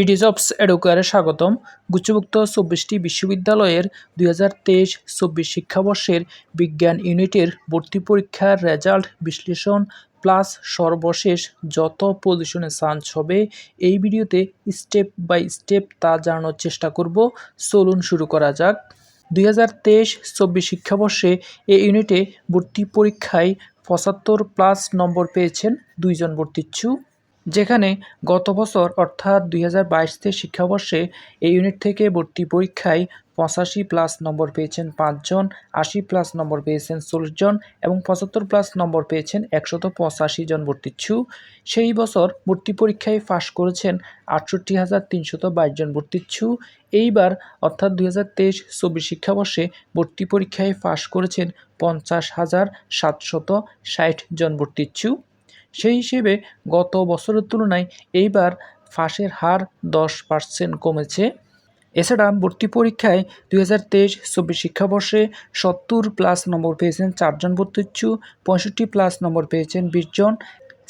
পিডিজবস এডুকেয়ারে স্বাগতম। গুচ্ছভুক্ত চব্বিশটি বিশ্ববিদ্যালয়ের দুই হাজার তেইশ চব্বিশ শিক্ষাবর্ষের বিজ্ঞান ইউনিটের ভর্তি পরীক্ষার রেজাল্ট বিশ্লেষণ প্লাস সর্বশেষ যত পজিশনে চান্স হবে, এই ভিডিওতে স্টেপ বাই স্টেপ তা জানানোর চেষ্টা করব। চলুন শুরু করা যাক। দুই হাজার তেইশ চব্বিশ শিক্ষাবর্ষে এই ইউনিটে ভর্তি পরীক্ষায় পঁচাত্তর প্লাস নম্বর পেয়েছেন দুইজন ভর্তিচ্ছু। যেখানে গত বছর, অর্থাৎ দুই হাজার বাইশ শিক্ষাবর্ষে এই ইউনিট থেকে ভর্তি পরীক্ষায় পঁচাশি প্লাস নম্বর পেয়েছেন পাঁচজন, আশি প্লাস নম্বর পেয়েছেন চল্লিশ জন এবং পঁচাত্তর প্লাস নম্বর পেয়েছেন একশত পঁচাশি জন ভর্তিচ্ছু। সেই বছর ভর্তি পরীক্ষায় পাশ করেছেন আটষট্টি হাজার তিনশত বাইশ জন ভর্তিচ্ছু। এইবার, অর্থাৎ দুই হাজার তেইশ চব্বিশ শিক্ষাবর্ষে ভর্তি পরীক্ষায় পাশ করেছেন পঞ্চাশ হাজার সাতশত ষাট জন ভর্তিচ্ছু। সেই হিসেবে গত বছরের তুলনায় এইবার ফাঁসের হার দশ পার্সেন্ট কমেছে। এছাড়া ভর্তি পরীক্ষায় দুই হাজার তেইশ চব্বিশ শিক্ষাবর্ষে সত্তর প্লাস নম্বর পেয়েছেন চারজন ভর্তিচ্ছু, পঁয়ষট্টি প্লাস নম্বর পেয়েছেন বিশ জন,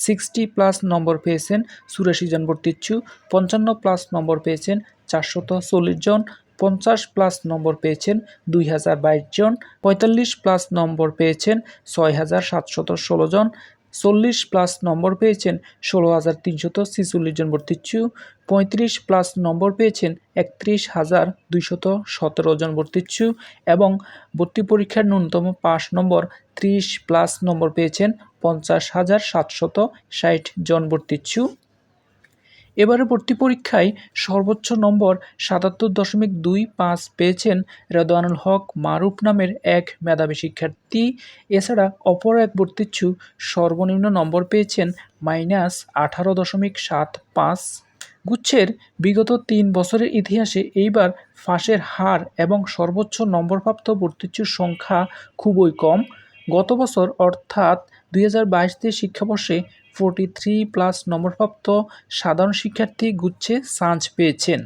সিক্সটি প্লাস নম্বর পেয়েছেন চুরাশি জন ভর্তিচ্ছু, পঞ্চান্ন প্লাস নম্বর পেয়েছেন চারশত চল্লিশ জন, পঞ্চাশ প্লাস নম্বর পেয়েছেন দুই হাজার বাইশ জন, পঁয়তাল্লিশ প্লাস নম্বর পেয়েছেন ছয় হাজার সাতশত ষোলো জন চল্লিশ প্লাস নম্বর পেয়েছেন ষোলো হাজার তিনশত ছিচল্লিশ জন ভর্তিচ্ছু পঁয়ত্রিশ প্লাস নম্বর পেয়েছেন একত্রিশ হাজার দুইশত সতেরো জন ভর্তিচ্ছু এবং ভর্তি পরীক্ষার ন্যূনতম পাস নম্বর ত্রিশ প্লাস নম্বর পেয়েছেন পঞ্চাশ হাজার সাতশত ষাট জন ভর্তিচ্ছু এবারে ভর্তি পরীক্ষায় সর্বোচ্চ নম্বর সাতাত্তর দশমিক দুই পাঁচ পেয়েছেন রেদওয়ানুল হক মারুফ নামের এক মেধাবী শিক্ষার্থী। এছাড়া অপর এক ভর্তিচ্ছু সর্বনিম্ন নম্বর পেয়েছেন মাইনাস আঠারো দশমিক সাত পাঁচ। গুচ্ছের বিগত তিন বছরের ইতিহাসে এইবার ফাঁসের হার এবং সর্বোচ্চ নম্বরপ্রাপ্ত ভর্তিচ্ছুর সংখ্যা খুবই কম। গত বছর অর্থাৎ দুই হাজার বাইশ শিক্ষাবর্ষে ফোরটি থ্রি প্লাস নম্বরপ্রাপ্ত সাধারণ শিক্ষার্থী গুচ্ছে চান্স পেয়েছেন।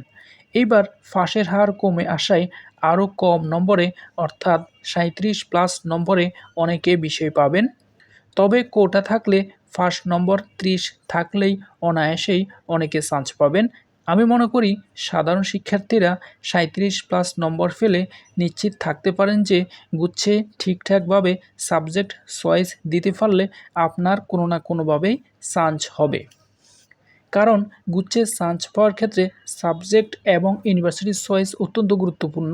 এইবার ফাঁসের হার কমে আসায় আরও কম নম্বরে, অর্থাৎ সাঁত্রিশ প্লাস নম্বরে অনেকে বিষয় পাবেন। তবে কোটা থাকলে ফার্স্ট নম্বর ত্রিশ থাকলেই অনায়াসেই অনেকে চান্স পাবেন। আমি মনে করি সাধারণ শিক্ষার্থীরা সাঁত্রিশ প্লাস নম্বর ফেলে নিশ্চিত থাকতে পারেন যে গুচ্ছে ঠিকঠাকভাবে সাবজেক্ট চয়েস দিতে পারলে আপনার কোনো না কোনোভাবেই চান্স হবে। কারণ গুচ্ছে চান্স পাওয়ার ক্ষেত্রে সাবজেক্ট এবং ইউনিভার্সিটি চয়েস অত্যন্ত গুরুত্বপূর্ণ।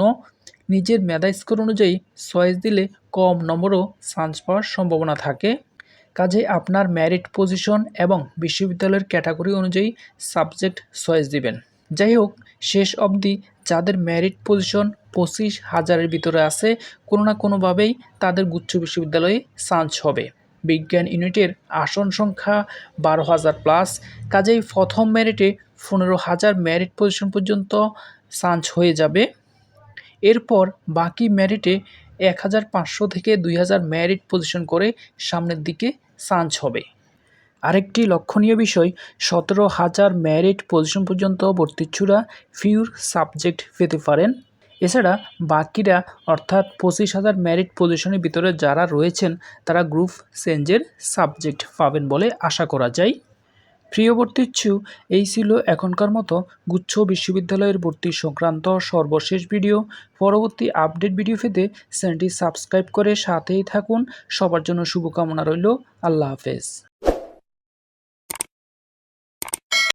নিজের মেধা স্কোর অনুযায়ী চয়েস দিলে কম নম্বরও চান্স পাওয়ার সম্ভাবনা থাকে। কাজে আপনার ম্যারিট পজিশন এবং বিশ্ববিদ্যালয়ের ক্যাটাগরি অনুযায়ী সাবজেক্ট চয়েস দিবেন। যাই হোক, শেষ অবধি যাদের ম্যারিট পজিশন পঁচিশ হাজারের ভিতরে আছে, কোনো না কোনোভাবেই তাদের গুচ্ছ বিশ্ববিদ্যালয়ে চান্স হবে। বিজ্ঞান ইউনিটের আসন সংখ্যা বারো হাজার প্লাস কাজেই প্রথম মেরিটে পনেরো হাজার মেরিট পজিশন পর্যন্ত চান্স হয়ে যাবে। এরপর বাকি মেরিটে এক হাজার পাঁচশো থেকে দুই হাজার মেরিট পজিশন করে সামনের দিকে চান্স হবে। আরেকটি লক্ষণীয় বিষয়, সতেরো হাজার মেরিট পজিশন পর্যন্ত ভর্তিচ্ছুরা ফিউর সাবজেক্ট পেতে পারেন। এছাড়া বাকিরা, অর্থাৎ পঁচিশ হাজার মেরিট পজিশনের ভিতরে যারা রয়েছেন, তারা গ্রুপ চেঞ্জের সাবজেক্ট পাবেন বলে আশা করা যায়। প্রিয় ভর্তিচ্ছু এই ছিল এখনকার মতো গুচ্ছ বিশ্ববিদ্যালয়ের ভর্তি সংক্রান্ত সর্বশেষ ভিডিও। পরবর্তী আপডেট ভিডিও পেতে চ্যানেলটি সাবস্ক্রাইব করে সাথেই থাকুন। সবার জন্য শুভকামনা রইল। আল্লাহ হাফেজ।